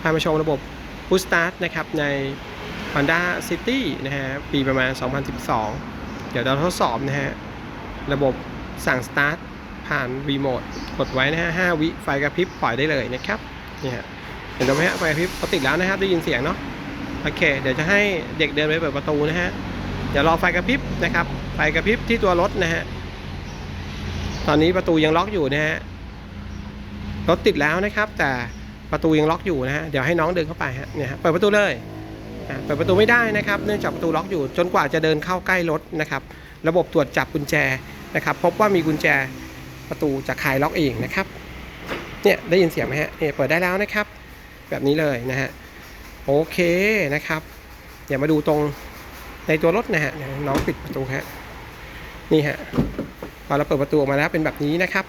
พามาชมระบบ Push Start นะครับ ใน Honda City นะฮะ ปีประมาณ 2012 เดี๋ยวเราทดสอบนะฮะ ระบบสั่ง Start ผ่านรีโมทกดไว้นะฮะ 5 วิไฟกระพริบปล่อยได้เลยนะครับ นี่ฮะ เห็นไหมฮะ ไฟกระพริบติดแล้วนะครับ ได้ยินเสียงเนาะ โอเค เดี๋ยวจะให้เด็กเดินไปเปิดประตูนะฮะ เดี๋ยวรอไฟกระพริบนะครับ ไฟกระพริบที่ตัวรถนะฮะ ตอนนี้ประตูยังล็อกอยู่นะฮะ รถติดแล้วนะครับแต่ ประตูยังล็อกอยู่นะฮะเดี๋ยวให้น้องเดินเข้าไปฮะเนี่ยฮะเปิดประตูเลยเปิดประตูไม่ได้นะครับ เนื่องจากประตูล็อกอยู่จนกว่าจะเดินเข้าใกล้รถนะครับ ระบบตรวจจับกุญแจนะครับ พบว่ามีกุญแจประตูจะคลายล็อกเองนะครับเนี่ยได้ยินเสียงไหมฮะเนี่ยเปิดได้แล้วนะครับ แบบนี้เลยนะฮะโอเคนะครับเดี๋ยวมาดูตรงในตัวรถนะฮะน้องปิดประตูฮะนี่ฮะพอเราเปิดประตูออกมาแล้วเป็นแบบนี้นะครับ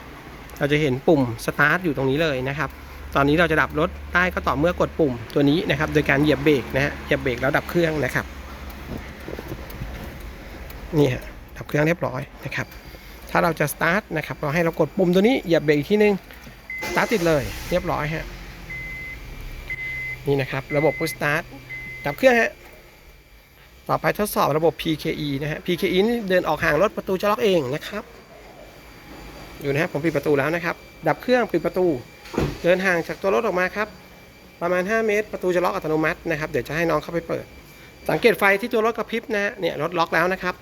เราจะเห็นปุ่มสตาร์ทอยู่ตรงนี้เลยนะครับ ตอนนี้เราจะดับรถได้ก็ต่อเมื่อกดปุ่มตัวนี้นะครับ โดยการเหยียบเบรกนะฮะเหยียบเบรกแล้วดับเครื่องนะครับนี่ฮะดับเครื่องเรียบร้อยนะครับ ถ้าเราจะสตาร์ทนะครับเราให้เรากดปุ่มตัวนี้เหยียบเบรกอีกทีนึงสตาร์ทติดเลยเรียบร้อยฮะนี่นะครับระบบ push start ดับเครื่องฮะต่อไปทดสอบระบบ PKE นะฮะ PKE นี่เดินออกห่างรถประตูจะล็อกเองนะครับ อยู่นะฮะผมปิดประตูแล้วนะครับ ดับเครื่องปิดประตู เดินห่างจากตัวรถออกมาครับ ประมาณ 5 เมตร ประตูจะล็อกอัตโนมัตินะครับ เดี๋ยวจะให้น้องเข้าไปเปิด สังเกตไฟที่ตัวรถกระพริบนะฮะ เนี่ยรถล็อกแล้วนะครับ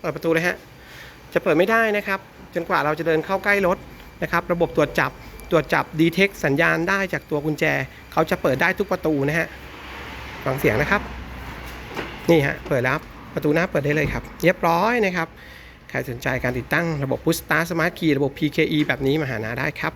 เปิดประตูเลยฮะ จะเปิดไม่ได้นะครับ จนกว่าเราจะเดินเข้าใกล้รถนะครับ ระบบตรวจจับ ตรวจจับดีเทคสัญญาณได้จากตัวกุญแจ เขาจะเปิดได้ทุกประตูนะฮะ ฟังเสียงนะครับ นี่ฮะ เปิดแล้ว ประตูหน้าเปิดได้เลยครับ เรียบร้อยนะครับ ใครสนใจการติดตั้งระบบ Push Start Smart Key ระบบ PKE แบบนี้มาหานาได้ครับ